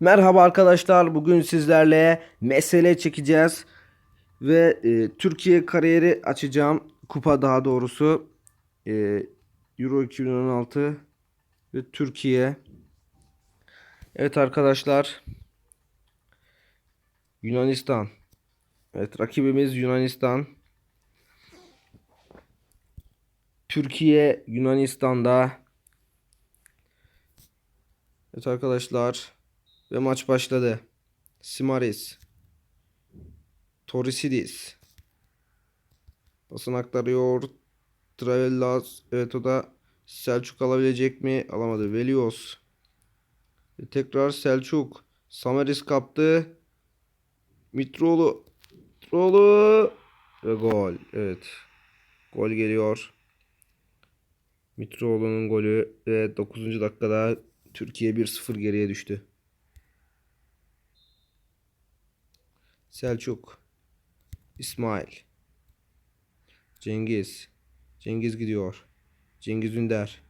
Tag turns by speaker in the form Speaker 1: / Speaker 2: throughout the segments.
Speaker 1: Merhaba arkadaşlar. Bugün sizlerle mesele çekeceğiz ve e, Türkiye kariyeri açacağım. Kupa daha doğrusu E, Euro 2016 ve Türkiye. Evet arkadaşlar. Yunanistan. Evet rakibimiz Yunanistan. Türkiye Yunanistan'da. Evet arkadaşlar. Ve maç başladı. Simaris. Torisidis. Basın aktarıyor. Travellas. Evet o da Selçuk alabilecek mi? Alamadı. Velios. Ve tekrar Selçuk. Samaris kaptı. Mitroğlu. Mitroğlu. Ve gol. Evet. Gol geliyor. Mitroğlu'nun golü ve 9. dakikada Türkiye 1-0 geriye düştü. Selçuk. İsmail. Cengiz. Cengiz gidiyor. Cengiz Ünder.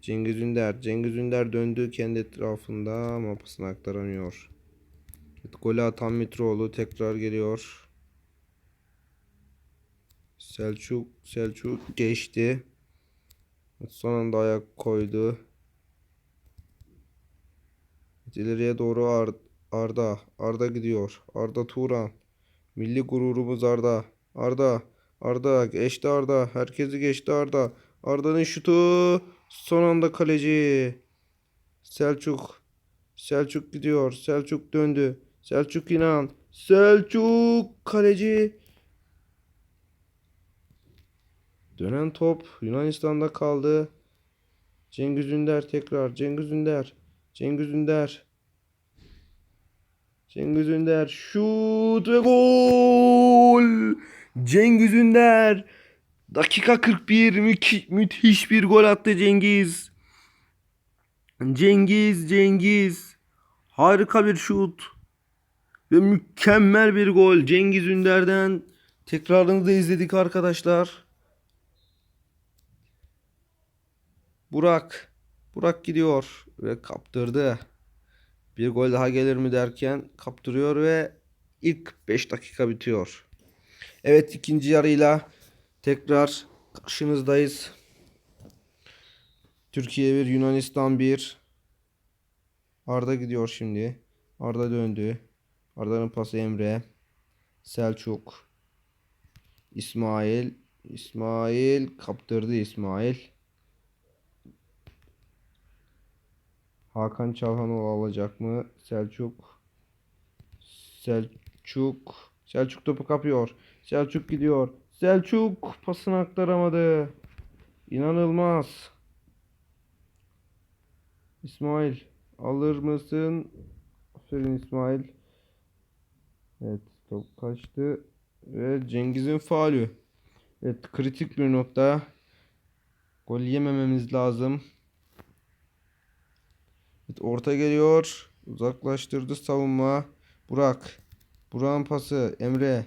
Speaker 1: Cengiz Ünder. Cengiz Ünder döndü kendi etrafında ama pasını aktaramıyor. Golü atan Mitroğlu tekrar geliyor. Selçuk. Selçuk geçti. Son anda ayak koydu. İleriye doğru Ar- Arda. Arda gidiyor. Arda Turan. Milli gururumuz Arda. Arda. Arda. Geçti Arda. Herkesi geçti Arda. Arda'nın şutu. Son anda kaleci. Selçuk. Selçuk gidiyor. Selçuk döndü. Selçuk inan. Selçuk kaleci. Dönen top Yunanistan'da kaldı. Cengiz Ünder tekrar. Cengiz Ünder. Cengiz Ünder. Cengiz Ünder şut ve gol. Cengiz Ünder dakika 41 müki- müthiş bir gol attı Cengiz. Cengiz Cengiz harika bir şut ve mükemmel bir gol Cengiz Ünder'den. Tekrarını da izledik arkadaşlar. Burak Burak gidiyor ve kaptırdı. Bir gol daha gelir mi derken kaptırıyor ve ilk 5 dakika bitiyor. Evet ikinci yarıyla tekrar karşınızdayız. Türkiye 1, Yunanistan 1. Arda gidiyor şimdi. Arda döndü. Arda'nın pası Emre. Selçuk. İsmail. İsmail kaptırdı İsmail. Hakan Çalhanoğlu alacak mı? Selçuk. Selçuk. Selçuk topu kapıyor. Selçuk gidiyor. Selçuk pasını aktaramadı. İnanılmaz. İsmail alır mısın? Aferin İsmail. Evet top kaçtı. Ve Cengiz'in faulü. Evet kritik bir nokta. Gol yemememiz lazım. Orta geliyor. Uzaklaştırdı savunma. Burak. Burak'ın pası. Emre.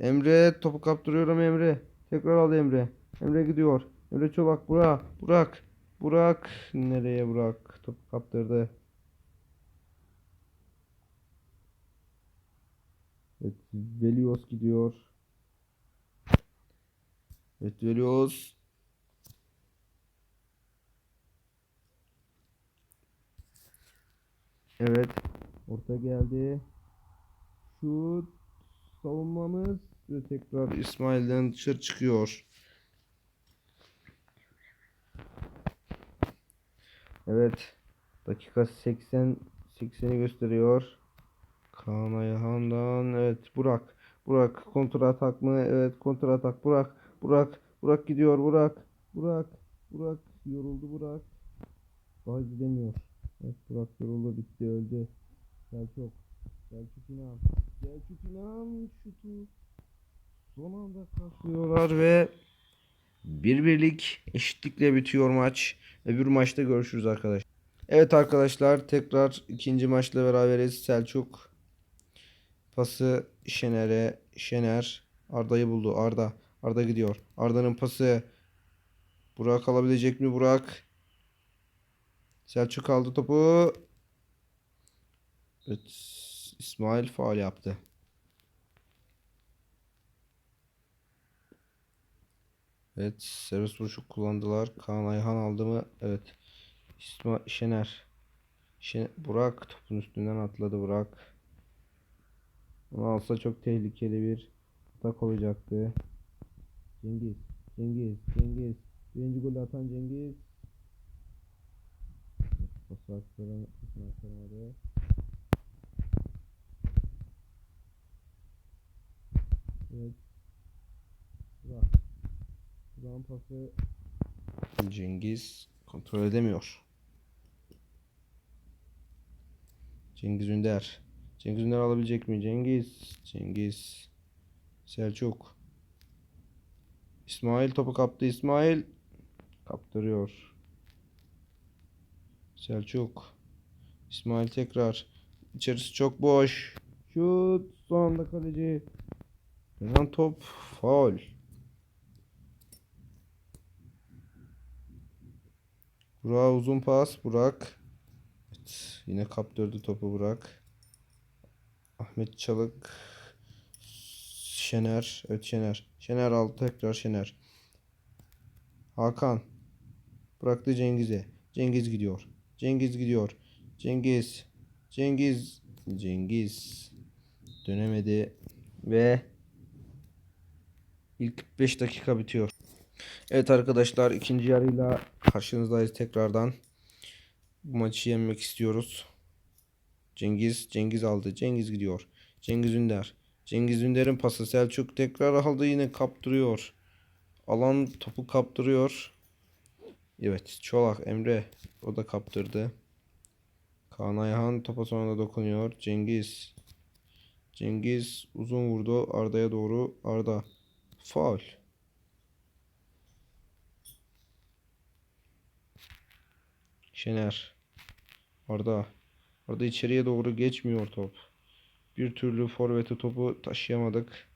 Speaker 1: Emre topu kaptırıyorum Emre. Tekrar aldı Emre. Emre gidiyor. Emre Çolak. Burak. Burak. Burak. Nereye Burak? Topu kaptırdı. Evet, Velios gidiyor. Evet, Velios. Evet. Orta geldi. Şut. Savunmamız ve tekrar İsmail'den dışarı çıkıyor. Evet. Dakika 80 80'i gösteriyor. Kaan Ayhan'dan evet Burak. Burak kontra atak mı? Evet kontra atak Burak. Burak. Burak gidiyor Burak. Burak. Burak yoruldu Burak. Bazı gidemiyor. Evet Burak yoruldu bitti öldü. Selçuk. Selçuk İnan. Selçuk İnan şutu. Son anda kaçıyorlar ve bir birlik eşitlikle bitiyor maç. Öbür maçta görüşürüz arkadaşlar. Evet arkadaşlar tekrar ikinci maçla beraberiz. Selçuk pası Şener'e. Şener Arda'yı buldu. Arda. Arda gidiyor. Arda'nın pası. Burak alabilecek mi Burak? Selçuk aldı topu. Evet. İsmail faul yaptı. Evet. Servis vuruşu kullandılar. Kaan Ayhan aldı mı? Evet. İsmail Şener. Şener. Burak topun üstünden atladı Burak. Onu alsa çok tehlikeli bir atak olacaktı. Cengiz. Cengiz. Cengiz. Birinci golü atan Cengiz. Aktaran, pasını aktaramadı. Evet. Burak. Burak'ın pası Cengiz kontrol edemiyor. Cengiz Ünder. Cengiz Ünder alabilecek mi? Cengiz. Cengiz. Selçuk. İsmail topu kaptı. İsmail kaptırıyor. Selçuk. İsmail tekrar. İçerisi çok boş. Şut. Son anda kaleci. Dönen top. Faul. Burak uzun pas. Burak. Evet, yine kaptırdı topu Burak. Ahmet Çalık. Şener. Evet Şener. Şener aldı tekrar Şener. Hakan. Bıraktı Cengiz'e. Cengiz gidiyor. Cengiz gidiyor. Cengiz. Cengiz. Cengiz. Dönemedi. Ve ilk 5 dakika bitiyor. Evet arkadaşlar ikinci yarıyla karşınızdayız tekrardan. Bu maçı yenmek istiyoruz. Cengiz Cengiz aldı. Cengiz gidiyor. Cengiz Ünder. Cengiz Ünder'in pası Selçuk tekrar aldı yine kaptırıyor. Alan topu kaptırıyor. Evet Çolak Emre o da kaptırdı. Kaan Ayhan topa sonra dokunuyor. Cengiz. Cengiz uzun vurdu Arda'ya doğru. Arda. Faul. Şener. Arda. Arda içeriye doğru geçmiyor top. Bir türlü forvete topu taşıyamadık.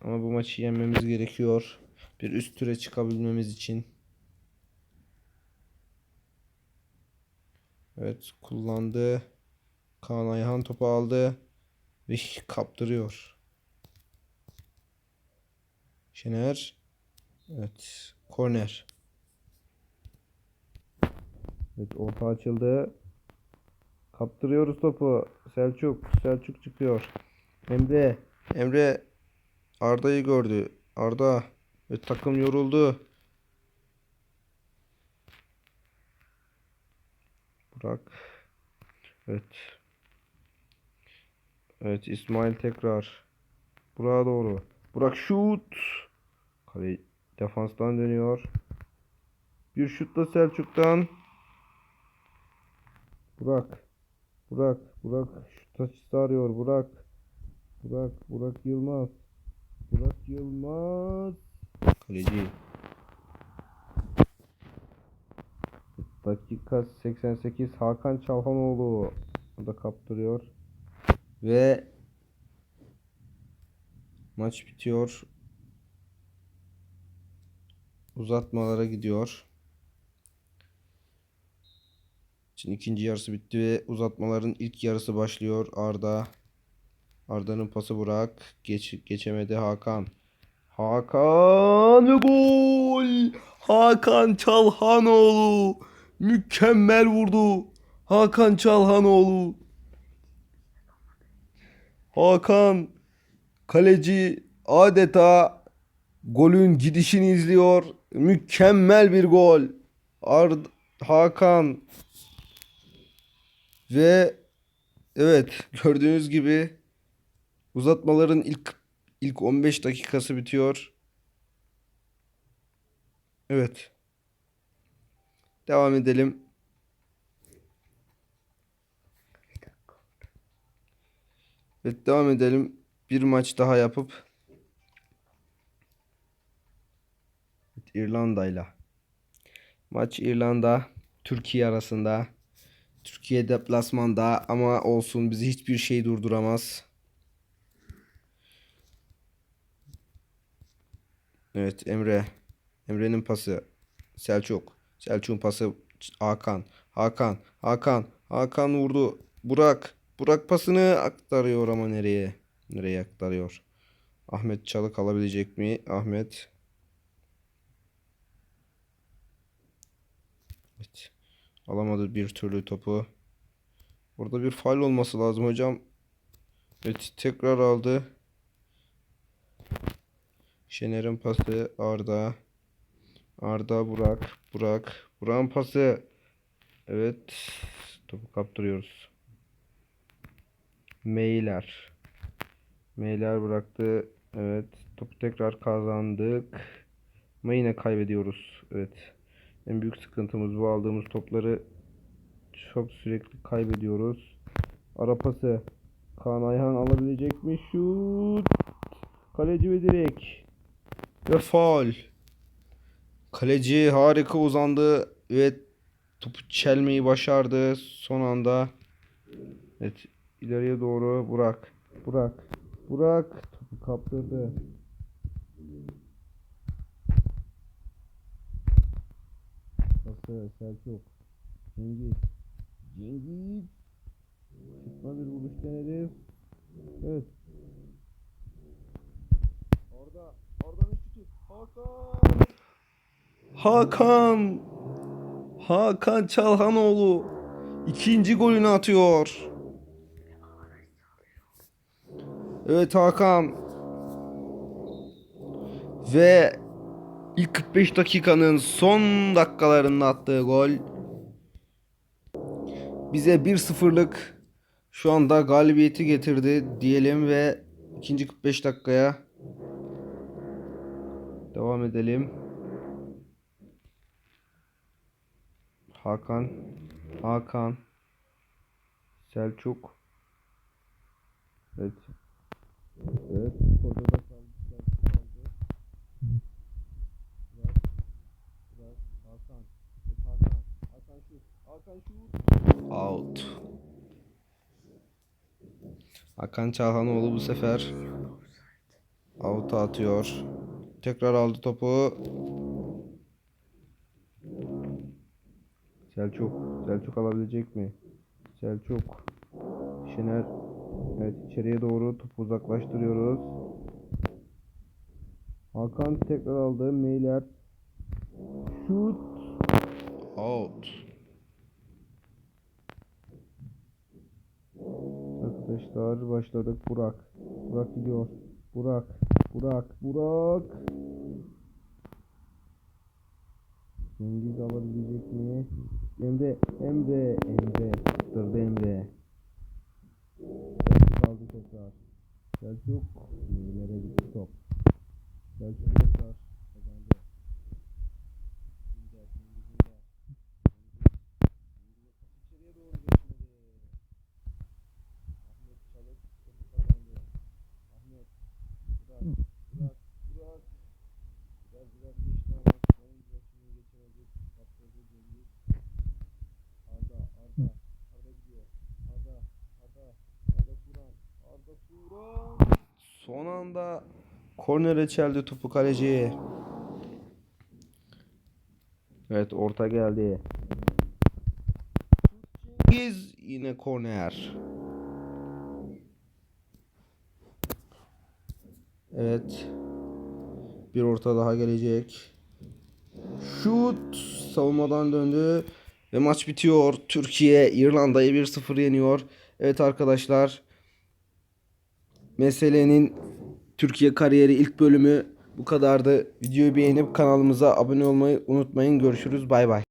Speaker 1: Ama bu maçı yenmemiz gerekiyor. Bir üst türe çıkabilmemiz için. Evet kullandı. Kaan Ayhan topu aldı. Ve kaptırıyor. Şener. Evet. Korner. Evet orta açıldı. Kaptırıyoruz topu. Selçuk. Selçuk çıkıyor. Emre. Emre Arda'yı gördü. Arda. Ve takım yoruldu. Burak. Evet. Evet İsmail tekrar. Burak'a doğru. Burak şut. Kale defanstan dönüyor. Bir şut da Selçuk'tan. Burak. Burak. Burak. Şut açısı arıyor. Burak. Burak. Burak Yılmaz. Burak Yılmaz. Kaleci. Dakika 88 Hakan Çalhanoğlu. Da kaptırıyor. Ve maç bitiyor. Uzatmalara gidiyor. Şimdi ikinci yarısı bitti ve uzatmaların ilk yarısı başlıyor. Arda. Arda'nın pası Burak. Geç, geçemedi Hakan. Hakan gol. Hakan Çalhanoğlu. Mükemmel vurdu. Hakan Çalhanoğlu. Hakan kaleci adeta golün gidişini izliyor. Mükemmel bir gol. Ard Hakan ve evet gördüğünüz gibi uzatmaların ilk ilk 15 dakikası bitiyor. Evet. Devam edelim. Evet devam edelim. Bir maç daha yapıp İrlanda'yla. Maç İrlanda Türkiye arasında. Türkiye deplasmanda ama olsun bizi hiçbir şey durduramaz. Evet Emre. Emre'nin pası. Selçuk. Selçuk'un pası Hakan. Hakan. Hakan. Hakan vurdu. Burak. Burak pasını aktarıyor ama nereye? Nereye aktarıyor? Ahmet Çalık alabilecek mi? Ahmet. Evet. Alamadı bir türlü topu. Burada bir faul olması lazım hocam. Evet tekrar aldı. Şener'in pası Arda. Arda Burak. Burak. Burak'ın pası. Evet. Topu kaptırıyoruz. Meyler. Meyler bıraktı. Evet. Topu tekrar kazandık. Ama yine kaybediyoruz. Evet. En büyük sıkıntımız bu aldığımız topları çok sürekli kaybediyoruz. Ara pası. Kaan Ayhan alabilecek mi? Şut. Kaleci ve direk. Ve faul. Kaleci harika uzandı ve topu çelmeyi başardı son anda. Evet ileriye doğru Burak. Burak. Burak topu kaptırdı. Pası Selçuk. Cengiz. Cengiz. Çıkma bir vuruş denedi. Evet. Orada. Oradan şutu. Hakan. Hakan. Hakan Çalhanoğlu ikinci golünü atıyor. Evet Hakan. Ve ilk 45 dakikanın son dakikalarında attığı gol bize 1-0'lık şu anda galibiyeti getirdi diyelim ve ikinci 45 dakikaya devam edelim. Hakan, Hakan, Selçuk. Evet. Evet. Orada da kaldı. Selçuk kaldı. Burak, Burak, Hakan. Hakan. Hakan şut. Hakan şut. Out. Hakan Çalhanoğlu bu sefer out atıyor. Tekrar aldı topu. Selçuk. Selçuk alabilecek mi? Selçuk. Şener. Evet içeriye doğru topu uzaklaştırıyoruz. Hakan tekrar aldı. Meyler. Şut. Out. Arkadaşlar başladık. Burak. Burak gidiyor. Burak. Burak. Burak. Cengiz alabilecek mi? Emre, Emre, Emre, tutturdu Emre. Selçuk aldı tekrar. Selçuk, ileride gitti top. Selçuk tekrar kazandı. Günder, Cengiz Günder. Cengiz pas içeriye doğru geçmedi. Ahmet Çalık topu kazandı. Ahmet, Burak, Burak, Burak. Biraz biraz geçti ama oyun başını geçemedi. Kaptırdı Cengiz. Arda, Arda, Arda gidiyor. Arda, Arda, Arda Turan, Arda Turan. Son anda kornere çeldi topu kaleci. Evet orta geldi. Cengiz yine korner. Evet. Bir orta daha gelecek. Şut savunmadan döndü ve maç bitiyor. Türkiye İrlanda'yı 1-0 yeniyor. Evet arkadaşlar. Meselenin Türkiye kariyeri ilk bölümü bu kadardı. Videoyu beğenip kanalımıza abone olmayı unutmayın. Görüşürüz. Bay bay.